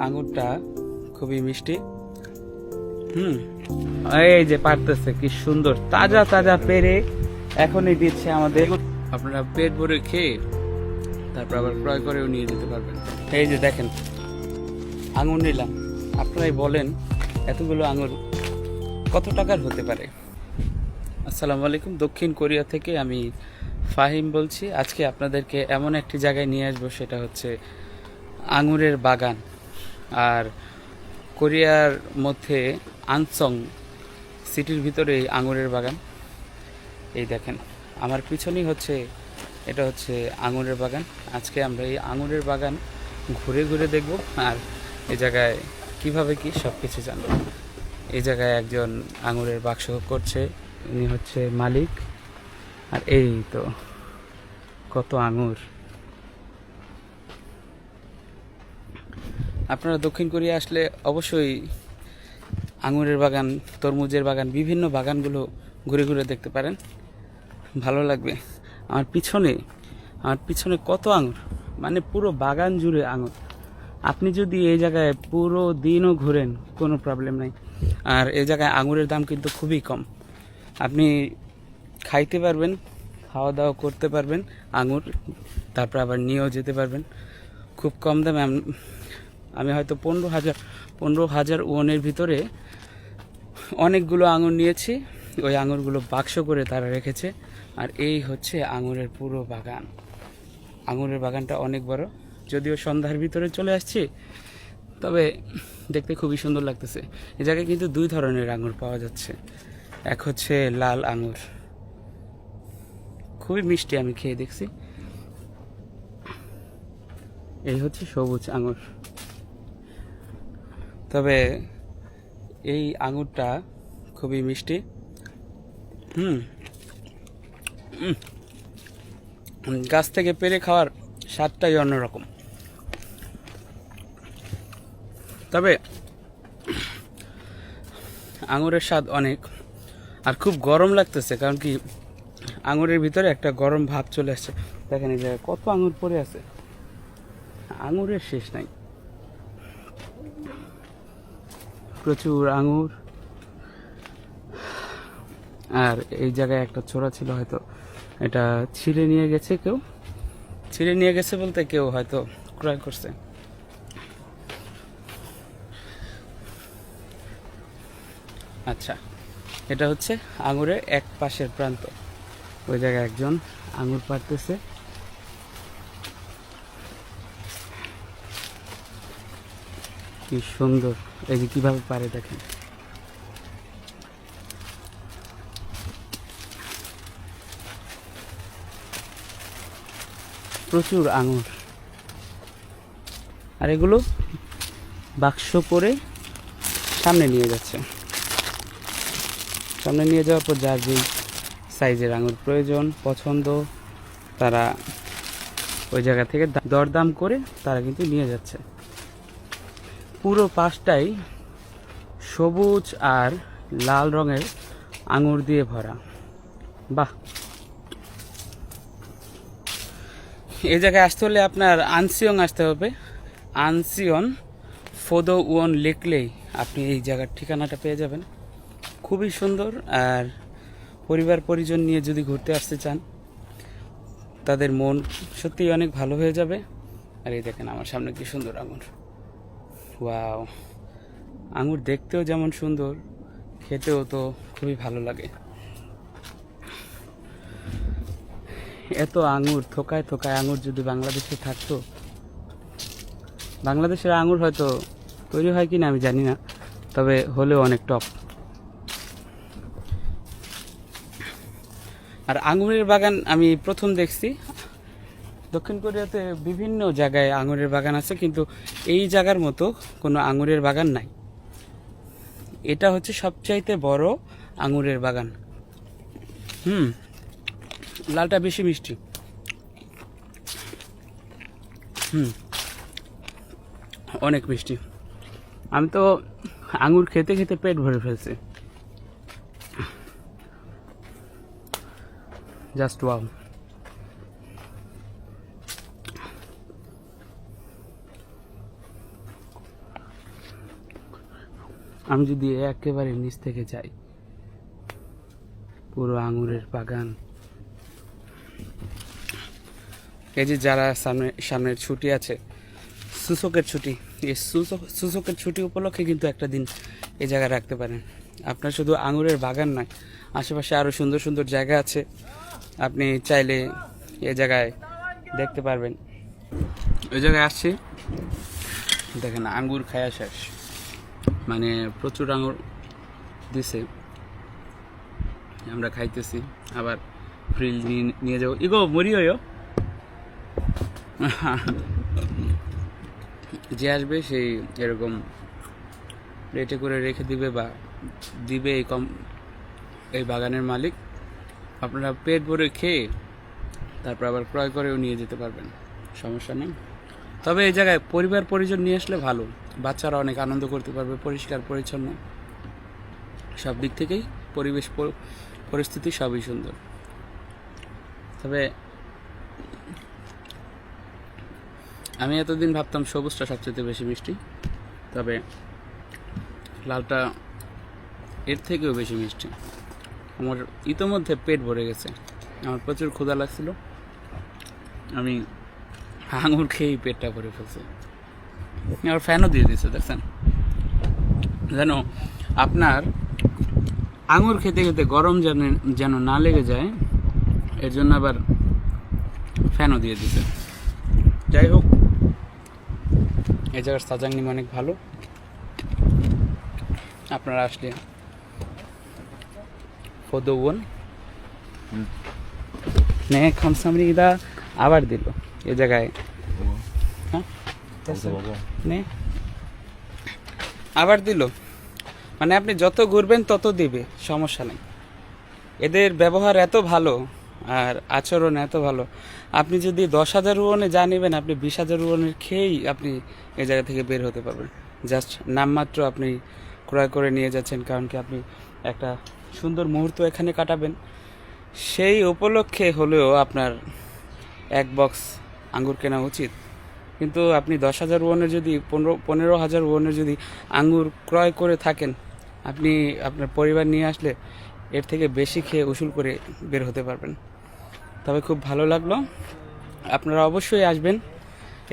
আঙুরটা খুবই মিষ্টি। হুম। এই যে পারতেছে কি সুন্দর। তাজা তাজা পেরে এখনই দিচ্ছে আমাদের। আপনারা পেট ভরে খেয়ে তারপর আবার ক্রয় করেও নিয়ে যেতে পারবেন। এই যে দেখেন আঙুর নিলাম। আপনারাই বলেন এতগুলো আঙুর কত টাকার হতে পারে? আসসালামু আলাইকুম। দক্ষিণ কোরিয়া থেকে আমি ফাহিম বলছি। আজকে আপনাদেরকে এমন একটি জায়গায় নিয়ে আসব সেটা হচ্ছে আঙুরের বাগান। আর কোরিয়ার মধ্যে আনসং সিটির ভিতরে এই আঙুরের বাগান। এই দেখেন, আমার পিছনেই হচ্ছে, এটা হচ্ছে আঙুরের বাগান। আজকে আমরা এই আঙুরের বাগান ঘুরে ঘুরে দেখব আর এ জায়গায় কীভাবে কি সব কিছু জানব। এই জায়গায় একজন আঙুরের বাক্স করছে, উনি হচ্ছে মালিক। আর এই তো, কত আঙুর। আপনারা দক্ষিণ কোরিয়া আসলে অবশ্যই আঙুরের বাগান, তরমুজের বাগান, বিভিন্ন বাগানগুলো ঘুরে ঘুরে দেখতে পারেন। ভালো লাগবে। আমার পিছনে আমার পিছনে কত আঙুর মানে পুরো বাগান জুড়ে আঙুর আপনি যদি এই জায়গায় পুরো দিনও ঘুরেন, কোনো প্রবলেম নাই। আর এই জায়গায় আঙুরের দাম কিন্তু খুবই কম। আপনি খাইতে পারবেন খাওয়া দাওয়া করতে পারবেন আঙুর তারপর আবার নিয়েও যেতে পারবেন। খুব কম দামে আম- হয়তো পনেরো হাজার পনেরো হাজার ওয়ানের ভিতরে অনেকগুলো আঙুর নিয়েছি। ওই আঙুরগুলো বাক্স করে তারা রেখেছে। আর এই হচ্ছে আঙুরের পুরো বাগান। আঙুরের বাগানটা অনেক বড়। যদিও সন্ধ্যার ভিতরে চলে আসছি, তবে দেখতে খুবই সুন্দর লাগতেছে। এই জায়গায় কিন্তু দুই ধরনের আঙুর পাওয়া যাচ্ছে। এক হচ্ছে লাল আঙুর। খুবই মিষ্টি আমি খেয়ে দেখছি। এই হচ্ছে সবুজ আঙুর। তবে এই আঙুরটা খুবই মিষ্টি। হুম। গাছ থেকে পেরে খাওয়ার স্বাদটাই অন্যরকম। তবে আঙুরের স্বাদ অনেক, আর খুব গরম লাগতেছে, কারণ কি আঙুরের ভিতরে একটা গরম ভাব চলে আসছে দেখেন এই জায়গায় কত আঙুর পড়ে আছে। আঙুরের শেষ নাই। প্রচুর আঙুর। আর এই জায়গায় একটা ছোড়া ছিল, হয়তো এটা ছিঁড়ে নিয়ে গেছে কেউ। ছিঁড়ে নিয়ে গেছে বলতে কেউ হয়তো ক্রয় করছে। আচ্ছা এটা হচ্ছে আঙুরের এক পাশের প্রান্ত। ওই জায়গায় একজন আঙুর পাড়তেছে। কি সুন্দর। এই যে কীভাবে পারে দেখেন। প্রচুর আঙুর। আর এগুলো বাক্স করে সামনে নিয়ে যাচ্ছে। সামনে নিয়ে যাওয়ার পর যার যেই সাইজের আঙুর প্রয়োজন, পছন্দ, তারা ওই জায়গা থেকে দরদাম করে তারা কিন্তু নিয়ে যাচ্ছে। পুরো পাশটাই সবুজ আর লাল রঙের আঙুর দিয়ে ভরা। বাহ! এই জায়গায় আসতে হলে আপনার আনসিয়ং আসতে হবে। আনসিয়ন ফোদো ওয়ন লিখলেই আপনি এই জায়গার ঠিকানাটা পেয়ে যাবেন। খুবই সুন্দর আর পরিবার পরিজন নিয়ে যদি ঘুরতে আসতে চান, তাদের মন সত্যিই অনেক ভালো হয়ে যাবে। আর এই দেখেন আমার সামনে কি সুন্দর আঙুর। ওয়াও আঙুর দেখতেও যেমন সুন্দর, খেতেও তো খুবই ভালো লাগে। এত আঙুর থোকায় থোকায় আঙুর যদি বাংলাদেশে থাকতো, বাংলাদেশের আঙুর হয়তো তৈরি হয় কি না আমি জানি না, তবে হলেও অনেক টপ আর আঙুরের বাগান আমি প্রথম দেখছি দক্ষিণ কোরিয়াতে বিভিন্ন জায়গায় আঙুরের বাগান আছে, কিন্তু এই জায়গার মতো কোনো আঙুরের বাগান নাই। এটা হচ্ছে সবচাইতে বড় আঙুরের বাগান। হুম, লালটা বেশি মিষ্টি। হুম, অনেক মিষ্টি। আমি তো আঙুর খেতে খেতে পেট ভরে ফেলছি। Just wow. আমি যদি একেবারে নিচ থেকে যাই, পুরো আঙুরের বাগান। এই যে যারা সামনে, সামনের ছুটি আছে, সুসকের ছুটি, এই সুসক সুসকের ছুটি উপলক্ষে কিন্তু একটা দিন এই জায়গায় রাখতে পারেন। আপনার শুধু আঙুরের বাগান নয়, আশেপাশে আরও সুন্দর সুন্দর জায়গা আছে। আপনি চাইলে এ জায়গায় দেখতে পারবেন। ওই জায়গায় আসছি। দেখেন, আঙ্গুর খায়া শেষ। মানে প্রচুর আঙুর দিছে। আমরা খাইতেছি, আবার নিয়ে নিয়ে যাব। ইগো, মরিও যে আসবে সেই এরকম রেটে করে রেখে দিবে বা দিবে এই কম, এই বাগানের মালিক। আপনারা পেট ভরে খেয়ে তারপর আবার ক্রয় করেও নিয়ে যেতে পারবেন। সমস্যা নেই। তবে এই জায়গায় পরিবার পরিজন নিয়ে আসলে ভালো। বাচ্চারা অনেক আনন্দ করতে পারবে, পরিষ্কার, পরিচ্ছন্ন। সব দিক থেকেই পরিবেশ পরিস্থিতি সবই সুন্দর। তবে আমি এতদিন ভাবতাম সবুজটা সবচেয়ে বেশি মিষ্টি, তবে লালটা এর থেকেও বেশি মিষ্টি। আমার ইতোমধ্যে পেট ভরে গেছে। আমার প্রচুর ক্ষুধা লাগছিল। আমি আঙুর খেয়েই পেটটা ভরে ফেলছি। আর ফ্যানও দিয়ে দিচ্ছে দেখছেন? যেন আপনার আঙুর খেতে খেতে গরম যেন যেন না লেগে যায় এর জন্য আবার ফ্যানও দিয়ে দিছে যাই হোক এই জায়গার সাজাংনি অনেক ভালো। আপনারা আসলে ফদৌন নে খামসামরিদা আবার দিল এ জায়গায় আবার দিল। মানে আপনি যত ঘুরবেন তত দিবে সমস্যা নেই। এদের ব্যবহার এত ভালো আর আচরণ এত ভালো। আপনি যদি দশ হাজার রুয়নে যা নেবেন আপনি বিশ হাজার রুয়নের খেয়েই আপনি এ জায়গা থেকে বের হতে পারবেন। জাস্ট নামমাত্র আপনি ক্রয় করে নিয়ে যাচ্ছেন কারণ কি আপনি একটা সুন্দর মুহূর্ত এখানে কাটাবেন। সেই উপলক্ষে হলেও আপনার এক বক্স আঙ্গুর কেনা উচিত। কিন্তু আপনি দশ হাজার ওয়ানের যদি পনেরো পনেরো হাজার ওয়ানের যদি আঙুর ক্রয় করে থাকেন, আপনি আপনার পরিবার নিয়ে আসলে এর থেকে বেশি খেয়ে উসুল করে বের হতে পারবেন। তবে খুব ভালো লাগল। আপনারা অবশ্যই আসবেন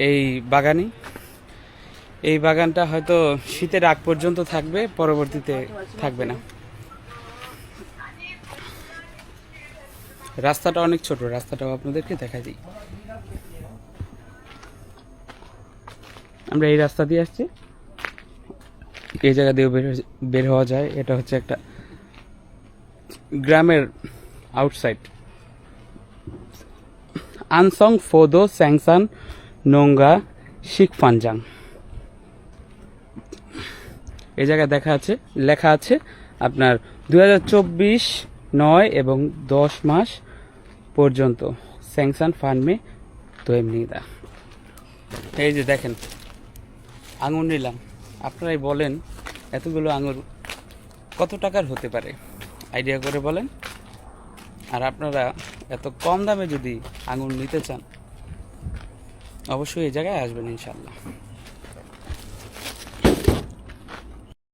এই বাগানে। এই বাগানটা হয়তো শীতের আগ পর্যন্ত থাকবে, পরবর্তীতে থাকবে না। রাস্তাটা অনেক ছোট, রাস্তাটাও আপনাদেরকে দেখা দিই। আমরা এই রাস্তা দিয়ে আসছি। এই জায়গা দিয়েও বের বের হওয়া যায়। এটা হচ্ছে একটা গ্রামের আউটসাইড আনসং, ফোদো, স্যাংসান নোংা শিখফানজাং এই জায়গায় দেখা আছে, লেখা আছে আপনার দু নয় এবং দশ মাস পর্যন্ত। স্যাংসান ফার্মে তো এমনিদা এই যে দেখেন আঙুর নিলাম। আপনারাই বলেন, এতগুলো আঙুর কত টাকার হতে পারে? আইডিয়া করে বলেন। আর আপনারা এত কম দামে যদি আঙুর নিতে চান, অবশ্যই এই জায়গায় আসবেন ইনশাল্লাহ